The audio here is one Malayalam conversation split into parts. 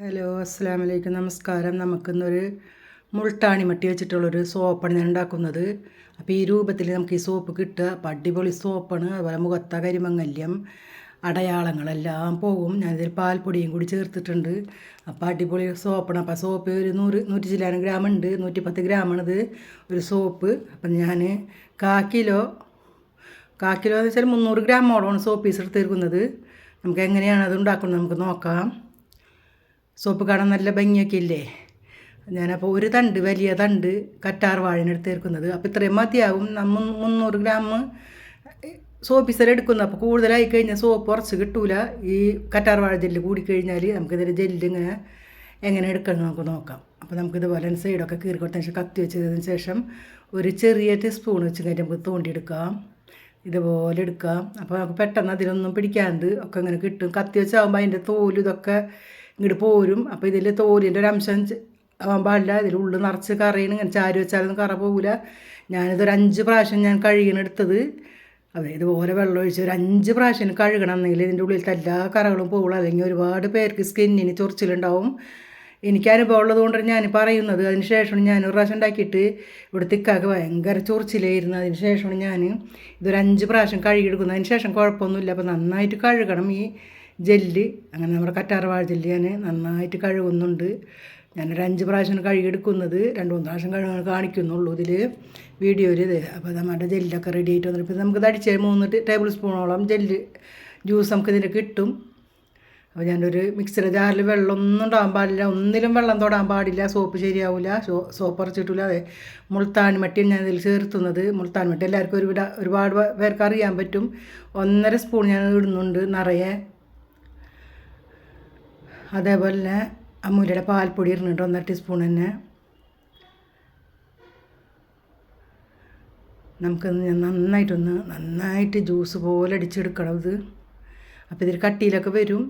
ഹലോ അസ്സാം വലൈക്കും നമസ്കാരം. നമുക്കിന്നൊരു മുൾട്ടാണി മട്ടി വെച്ചിട്ടുള്ളൊരു സോപ്പാണ് ഞാൻ ഉണ്ടാക്കുന്നത്. അപ്പോൾ ഈ രൂപത്തിൽ നമുക്ക് ഈ സോപ്പ് കിട്ടുക. അപ്പോൾ അടിപൊളി സോപ്പാണ്. അതുപോലെ മുഖത്ത കരിമങ്ങല്യം അടയാളങ്ങളെല്ലാം പോകും. ഞാനിതിൽ പാൽപ്പൊടിയും കൂടി ചേർത്തിട്ടുണ്ട്. അപ്പോൾ അടിപൊളി സോപ്പാണ്. അപ്പോൾ സോപ്പ് ഒരു നൂറ് നൂറ്റി ചില്ലാനം ഗ്രാം ഉണ്ട്. നൂറ്റി പത്ത് ഗ്രാമാണിത് ഒരു സോപ്പ്. അപ്പം ഞാൻ കാ കിലോ കാ കിലോ എന്ന് വെച്ചാൽ മുന്നൂറ് ഗ്രാമോളമാണ് സോപ്പ് പീസ് എടുത്തിരിക്കുന്നത് നമുക്ക് എങ്ങനെയാണ് അത് ഉണ്ടാക്കുന്നത് നമുക്ക് നോക്കാം. സോപ്പ് കാണാൻ നല്ല ഭംഗിയൊക്കെ ഇല്ലേ? ഞാനപ്പോൾ ഒരു തണ്ട് വലിയ തണ്ട് കറ്റാർ വാഴയാണ് എടുത്തേർക്കുന്നത് അപ്പോൾ ഇത്രയും മതിയാവും. നമ്മൾ മുന്നൂറ് ഗ്രാം സോപ്പിസർ പീസർ എടുക്കുന്നു. അപ്പോൾ കൂടുതലായി കഴിഞ്ഞാൽ സോപ്പ് കുറച്ച് കിട്ടൂല. ഈ കറ്റാർ വാഴ ജെല്ല് കൂടിക്കഴിഞ്ഞാൽ നമുക്കിതിന്റെ ജെല്ല് ഇങ്ങനെ എങ്ങനെ എടുക്കണം നമുക്ക് നോക്കാം. അപ്പോൾ നമുക്കിതുപോലെ സൈഡൊക്കെ കീറി കൊടുത്തതിന് ശേഷം കത്തി വെച്ചതിന് ശേഷം ഒരു ചെറിയ ടീസ്പൂൺ വെച്ച് കഴിഞ്ഞാൽ നമുക്ക് തോണ്ടിയെടുക്കാം ഇതുപോലെ എടുക്കാം. അപ്പോൾ നമുക്ക് പെട്ടെന്ന് അതിലൊന്നും പിടിക്കാണ്ട് ഒക്കെ ഇങ്ങനെ കിട്ടും. കത്തി വെച്ചാകുമ്പോൾ അതിന്റെ തോലും ഇതൊക്കെ ഇങ്ങോട്ട് പോരും. അപ്പോൾ ഇതിൽ തോലിന്റെ ഒരു അംശം ആവാൻ പാടില്ല. ഇതിൽ ഉള്ളിൽ നിറച്ച് കറിയാണ് ഇങ്ങനെ ചാരി വെച്ചാലൊന്നും കറ പോകില്ല ഞാനിതൊരു അഞ്ച് പ്രാവശ്യം ഞാൻ കഴുകണം എടുത്തത്. അതെ ഇതുപോലെ വെള്ളം ഒഴിച്ച് ഒരു അഞ്ച് പ്രാവശ്യം കഴുകണം എന്നെങ്കിൽ ഇതിന്റെ ഉള്ളിലത്തെ എല്ലാ കറകളും പോകുള്ളൂ അല്ലെങ്കിൽ ഒരുപാട് പേർക്ക് സ്കിന്നിന് ചൊറിച്ചിലുണ്ടാവും. എനിക്ക് അനുഭവം ഉള്ളത് കൊണ്ടാണ് ഞാൻ പറയുന്നത്. അതിന് ശേഷമാണ് ഞാൻ ഒരു പ്രാവശ്യം ഉണ്ടാക്കിയിട്ട് ഇവിടുത്തെ ഇക്കാക്ക് ഭയങ്കര ചൊറിച്ചിലായിരുന്നു. അതിന് ശേഷമാണ് ഞാൻ ഇതൊരു അഞ്ച് പ്രാവശ്യം കഴുകിയെടുക്കുന്നത്. അതിന് ശേഷം കുഴപ്പമൊന്നുമില്ല. അപ്പോൾ നന്നായിട്ട് കഴുകണം. ഈ ജെല്ല് അങ്ങനെ നമ്മുടെ കറ്റാർവാഴ ജെല്ല് ഞാൻ നന്നായിട്ട് കഴുകുന്നുണ്ട്. ഞാനൊരു അഞ്ച് പ്രാവശ്യം കഴുകിയെടുക്കുന്നത്. രണ്ട് മൂന്ന് പ്രാവശ്യം കഴുകാൻ കാണിക്കുന്നുള്ളൂ ഇതിൽ വീഡിയോയിൽ ഇത്. അപ്പോൾ നമ്മുടെ ജെല്ലൊക്കെ റെഡി ആയിട്ട് വന്നിട്ട് ഇപ്പോൾ നമുക്ക് തടിച്ച് മൂന്ന് ടേബിൾ സ്പൂണോളം ജെല്ല് ജ്യൂസ് നമുക്ക് ഇതിൽ കിട്ടും. അപ്പോൾ ഞാനൊരു മിക്സിയുടെ ജാറിൽ വെള്ളം ഒന്നും ഉണ്ടാകാൻ പാടില്ല. ഒന്നിലും വെള്ളം തൊടാൻ പാടില്ല. സോപ്പ് ശരിയാവില്ല സോപ്പ് അരച്ചിട്ടില്ല. അതെ മട്ടിയാണ് ഞാൻ ഇതിൽ ചേർത്തുന്നത്. മുൾത്താൻമട്ടി എല്ലാവർക്കും ഒരുവിട ഒരുപാട് പേർക്ക് അറിയാൻ പറ്റും. ഒന്നര സ്പൂൺ ഞാൻ ഇടുന്നുണ്ട് നിറയെ. അതേപോലെ തന്നെ അമ്മൂരിയുടെ പാൽപ്പൊടി ഇരുന്നിട്ട് ഒന്നര ടീസ്പൂൺ തന്നെ. നമുക്ക് നന്നായിട്ടൊന്ന് നന്നായിട്ട് ജ്യൂസ് പോലെ അടിച്ചെടുക്കണം ഇത്. അപ്പോൾ ഇതിൽ കട്ടിയിലൊക്കെ വരും.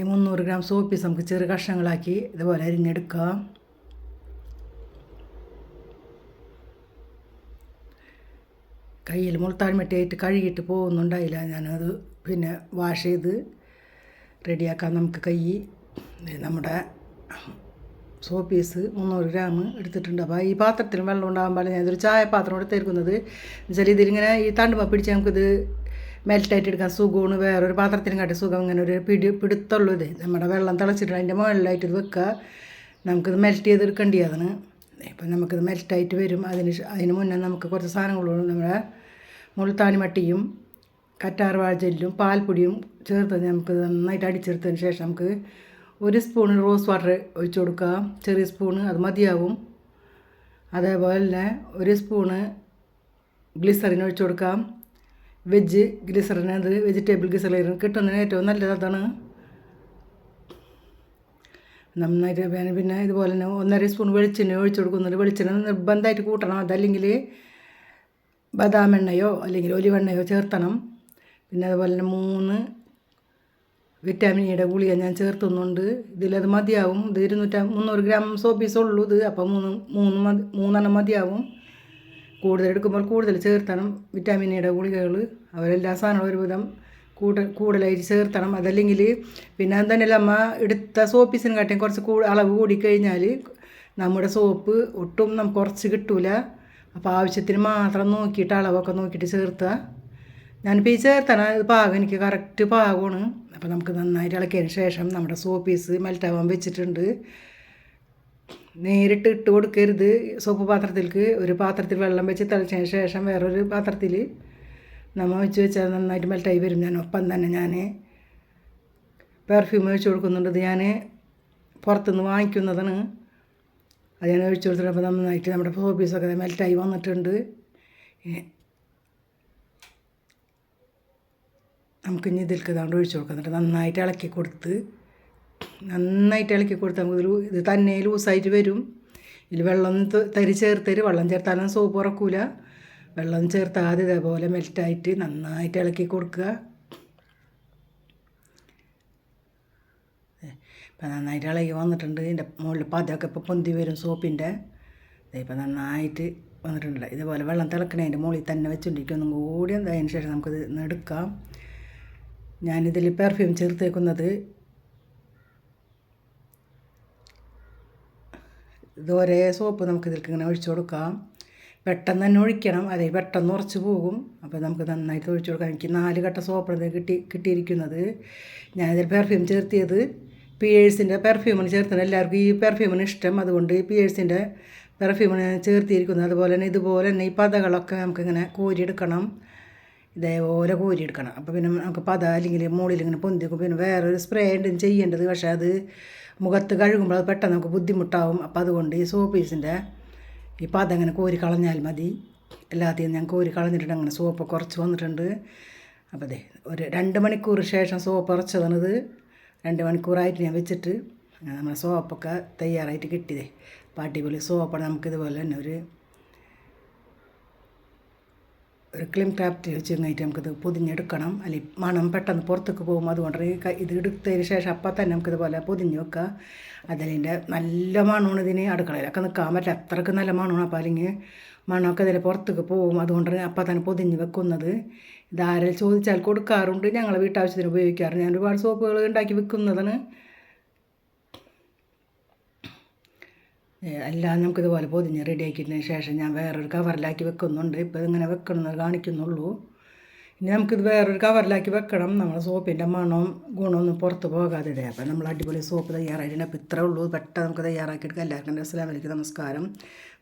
ഈ മുന്നൂറ് ഗ്രാം സോപ്പീസ് പീസ് നമുക്ക് ചെറു കഷ്ണങ്ങളാക്കി ഇതുപോലെ അരിഞ്ഞെടുക്കാം. കയ്യിൽ മുളത്താൻ മെട്ടിയായിട്ട് കഴുകിയിട്ട് പോകുന്നുണ്ടായില്ല. ഞാനത് പിന്നെ വാഷ് ചെയ്ത് റെഡിയാക്കാൻ നമുക്ക് കൈ നമ്മുടെ സോപ്പീസ് പീസ് മുന്നൂറ് ഗ്രാം എടുത്തിട്ടുണ്ട്. അപ്പോൾ ഈ പാത്രത്തിൽ വെള്ളം ഉണ്ടാകാൻ പാടില്ല ഇതൊരു ചായ പാത്രം എടുത്തേക്കുന്നത് എന്നുവെച്ചാൽ ഇതിലിങ്ങനെ ഈ തണ്ടുമ പിടിച്ച് നമുക്കിത് മെൽറ്റായിട്ട് എടുക്കാൻ സുഖമാണ്. വേറൊരു പാത്രത്തിലും കാട്ടി സുഖം. ഇങ്ങനെ ഒരു പിടി പിടുത്തുള്ളൂ ഇത്. നമ്മുടെ വെള്ളം തിളച്ചിട്ട് അതിന്റെ മുകളിലായിട്ട് ഇത് വെക്കുക. നമുക്കിത് മെൽറ്റ് ചെയ്തെടുക്കേണ്ടിയതാണ് ഇപ്പം നമുക്കിത് മെൽറ്റായിട്ട് വരും. അതിന് അതിന് മുന്നേ നമുക്ക് കുറച്ച് സാധനങ്ങളുള്ളൂ നമ്മുടെ മുൾത്താനി മട്ടിയും കറ്റാർ ജെല്ലും പാൽപ്പൊടിയും ചേർത്ത് നമുക്ക് നന്നായിട്ട് അടിച്ചെടുത്തതിന് ശേഷം നമുക്ക് ഒരു സ്പൂൺ റോസ് വാട്ടർ ഒഴിച്ചു കൊടുക്കാം ചെറിയ സ്പൂണ് അത് മതിയാവും. അതേപോലെ തന്നെ ഒരു സ്പൂണ് ഗ്ലിസറിൻ ഒഴിച്ചു കൊടുക്കാം വെജ് ഗ്ലിസറിൻ അത് വെജിറ്റബിൾ ഗ്ലിസറിൻ കിട്ടുന്നതിന് ഏറ്റവും നല്ലത് അതാണ്. നന്നായിട്ട് പിന്നെ ഇതുപോലെ തന്നെ ഒന്നര സ്പൂൺ വെളിച്ചെണ്ണ ഒഴിച്ചു കൊടുക്കുന്നുണ്ട് വെളിച്ചെണ്ണ നിർബന്ധമായിട്ട് കൂട്ടണം. അതല്ലെങ്കിൽ ബദാം എണ്ണയോ അല്ലെങ്കിൽ ഒലിവെണ്ണയോ ചേർത്തണം. പിന്നെ അതുപോലെ തന്നെ മൂന്ന് വിറ്റാമിൻ ഇയുടെ ഗുളിക ഞാൻ ചേർത്തുന്നുണ്ട്. ഇതിലത് മതിയാവും. ഇത് ഇരുന്നൂറ്റ മുന്നൂറ് ഗ്രാം സോപ്പീസ് പീസ് ഉള്ളൂ ഇത്. അപ്പോൾ മൂന്ന് മൂന്ന് മതി മൂന്നെണ്ണം മതിയാവും. കൂടുതൽ എടുക്കുമ്പോൾ കൂടുതൽ ചേർത്തണം വിറ്റാമിൻ ഇയുടെ ഗുളികകൾ. അവരെല്ലാ സാധനങ്ങളും ഒരുവിധം കൂടുതൽ കൂടുതലായിട്ട് ചേർത്തണം. അതല്ലെങ്കിൽ പിന്നെ തന്നെ അമ്മ എടുത്ത സോപ്പീസിന് കാട്ടിയും കുറച്ച് കൂ അളവ് കൂടിക്കഴിഞ്ഞാൽ നമ്മുടെ സോപ്പ് ഒട്ടും നമുക്ക് കുറച്ച് കിട്ടൂല. അപ്പോൾ ആവശ്യത്തിന് മാത്രം നോക്കിയിട്ട് അളവൊക്കെ നോക്കിയിട്ട് ചേർത്തുക ഞാനിപ്പോൾ ഈ ചേർത്തണ. പാകം എനിക്ക് കറക്റ്റ് പാകമാണ്. അപ്പോൾ നമുക്ക് നന്നായിട്ട് ഇളക്കിയതിന് ശേഷം നമ്മുടെ സോപ്പ് പീസ് മെൽറ്റാവാൻ വെച്ചിട്ടുണ്ട്. നേരിട്ട് ഇട്ട് കൊടുക്കരുത്. സോപ്പ് പാത്രത്തിലേക്ക് ഒരു പാത്രത്തിൽ വെള്ളം വെച്ച് തിളച്ചതിന് ശേഷം വേറൊരു പാത്രത്തിൽ നമ്മൾ വെച്ച് വെച്ചാൽ നന്നായിട്ട് മെൽറ്റായി വരും. ഞാൻ ഒപ്പം തന്നെ ഞാൻ പെർഫ്യൂം ഒഴിച്ച് കൊടുക്കുന്നുണ്ട്. ഞാൻ പുറത്തുനിന്ന് വാങ്ങിക്കുന്നതാണ്. അത് ഞാൻ ഒഴിച്ചു കൊടുത്തിട്ട് അപ്പോൾ നന്നായിട്ട് നമ്മുടെ സോപ്പ് പീസൊക്കെ മെൽറ്റായി വന്നിട്ടുണ്ട്. ഇനി നമുക്ക് ഇനി ഇതിൽക്ക് ഇതാണ്ട് ഒഴിച്ചു കൊടുക്കാം. എന്നിട്ട് നന്നായിട്ട് ഇളക്കി കൊടുത്ത് നന്നായിട്ട് ഇളക്കി കൊടുത്ത് നമുക്ക് ഇതിൽ ഇത് തന്നെ ലൂസായിട്ട് വരും. ഇതിൽ വെള്ളം തരി ചേർത്തര് വെള്ളം ചേർത്താലും സോപ്പ് ഉറക്കൂല. വെള്ളം ചേർത്താതെ ഇതേപോലെ മെൽറ്റായിട്ട് നന്നായിട്ട് ഇളക്കി കൊടുക്കുക. ഇപ്പം നന്നായിട്ട് ഇളകി വന്നിട്ടുണ്ട്. ഇതിന്റെ മുകളിൽ പതൊക്കെ ഇപ്പോൾ പൊന്തി വരും സോപ്പിന്റെ. ഇപ്പം നന്നായിട്ട് വന്നിട്ടുണ്ട് ഇതേപോലെ വെള്ളം തിളക്കണതിന്റെ മുകളിൽ തന്നെ വെച്ചുകൊണ്ടിരിക്കും ഒന്നും കൂടി അതിന് ശേഷം നമുക്കിത് എടുക്കാം. ഞാനിതിൽ പെർഫ്യൂം ചേർത്തേക്കുന്നത് ഇതോരേ സോപ്പ് നമുക്ക് ഇതിലേക്ക് ഇങ്ങനെ ഒഴിച്ചു കൊടുക്കാം. പെട്ടെന്ന് തന്നെ ഒഴിക്കണം. അതെ പെട്ടെന്ന് ഉറച്ച് പോകും. അപ്പോൾ നമുക്ക് നന്നായിട്ട് ഒഴിച്ചു കൊടുക്കാം. എനിക്ക് നാല് കട്ട സോപ്പാണ് കിട്ടി കിട്ടിയിരിക്കുന്നത്. ഞാനിതിൽ പെർഫ്യൂം ചേർത്തിയത് പിയേഴ്സിന്റെ പെർഫ്യൂമിന് ചേർത്തത്. എല്ലാവർക്കും ഈ പെർഫ്യൂമിന് ഇഷ്ടം. അതുകൊണ്ട് പിയേഴ്സിന്റെ പെർഫ്യൂമിന് ചേർത്തിയിരിക്കുന്നത്. അതുപോലെ തന്നെ ഇതുപോലെ തന്നെ ഈ പതകളൊക്കെ നമുക്കിങ്ങനെ കോരിയെടുക്കണം. ഇതേപോലെ കോരിയെടുക്കണം അപ്പോൾ പിന്നെ നമുക്ക് പത അല്ലെങ്കിൽ മുകളിൽ ഇങ്ങനെ പൊന്തിക്കും പിന്നെ വേറൊരു സ്പ്രേ ഉണ്ട് ചെയ്യേണ്ടത്. പക്ഷേ അത് മുഖത്ത് കഴുകുമ്പോൾ അത് പെട്ടെന്ന് നമുക്ക് ബുദ്ധിമുട്ടാവും. അപ്പോൾ അതുകൊണ്ട് ഈ സോപ്പ് പീസിന്റെ ഈ പത അങ്ങനെ കോരി കളഞ്ഞാൽ മതി. എല്ലാത്തിനും ഞാൻ കോരി കളഞ്ഞിട്ടുണ്ട്. അങ്ങനെ സോപ്പ് കുറച്ച് വന്നിട്ടുണ്ട്. അപ്പോൾ അതെ ഒരു രണ്ട് മണിക്കൂർ ശേഷം സോപ്പ് ഉറച്ചതാണിത് രണ്ട് മണിക്കൂറായിട്ട് ഞാൻ വെച്ചിട്ട് അങ്ങനെ നമ്മുടെ സോപ്പൊക്കെ തയ്യാറായിട്ട് കിട്ടിയതേ. പാട്ടി പോലെ സോപ്പാണ് നമുക്കിതുപോലെ തന്നെ ഒരു ഒരു ക്ലിം ക്രാഫ്റ്റ് വെച്ച് കഴിഞ്ഞിട്ട് നമുക്കിത് പൊതിഞ്ഞെടുക്കണം. അല്ലെങ്കിൽ മണം പെട്ടെന്ന് പുറത്തേക്ക് പോകും. അതുകൊണ്ട് ഇത് എടുത്തതിന് ശേഷം അപ്പം തന്നെ നമുക്കിതുപോലെ പൊതിഞ്ഞ് വെക്കുക. അതിലിന്റെ നല്ല മണമാണ് ഇതിന് അടുക്കളയിലൊക്കെ നിൽക്കാൻ പറ്റില്ല. അത്രയ്ക്ക് നല്ല മണമാണ്. അപ്പോൾ അല്ലെങ്കിൽ മണമൊക്കെ ഇതിൽ പുറത്തേക്ക് പോകും. അതുകൊണ്ട് അപ്പം തന്നെ പൊതിഞ്ഞ് വെക്കുന്നത്. ഇതാരെ ചോദിച്ചാൽ കൊടുക്കാറുണ്ട്. ഞങ്ങൾ വീട്ടാവശ്യത്തിന് ഉപയോഗിക്കാറുണ്ട് ഞാൻ ഒരുപാട് സോപ്പുകൾ ഉണ്ടാക്കി വെക്കുന്നതാണ്. എല്ലാം നമുക്കിതുപോലെ പൊതിഞ്ഞ് റെഡിയാക്കിയതിന് ശേഷം ഞാൻ വേറൊരു കവറിലാക്കി വെക്കുന്നുണ്ട്. ഇപ്പോൾ ഇങ്ങനെ വെക്കണമെന്ന് കാണിക്കുന്നുള്ളൂ. ഇനി നമുക്കിത് വേറൊരു കവറിലാക്കി വെക്കണം. നമ്മളെ സോപ്പിന്റെ മണവും ഗുണമൊന്നും പുറത്ത് പോകാതെ അപ്പം നമ്മൾ അടിപൊളി സോപ്പ് തയ്യാറായിട്ടുണ്ട്. അപ്പോൾ ഇത്രേ ഉള്ളൂ. പെട്ടെന്ന് നമുക്ക് തയ്യാറാക്കിയെടുക്കാം. എല്ലാവർക്കും അസ്സലാമു അലൈക്കും. നമസ്കാരം.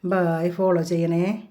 ബായ് ഫോളോ ചെയ്യണേ.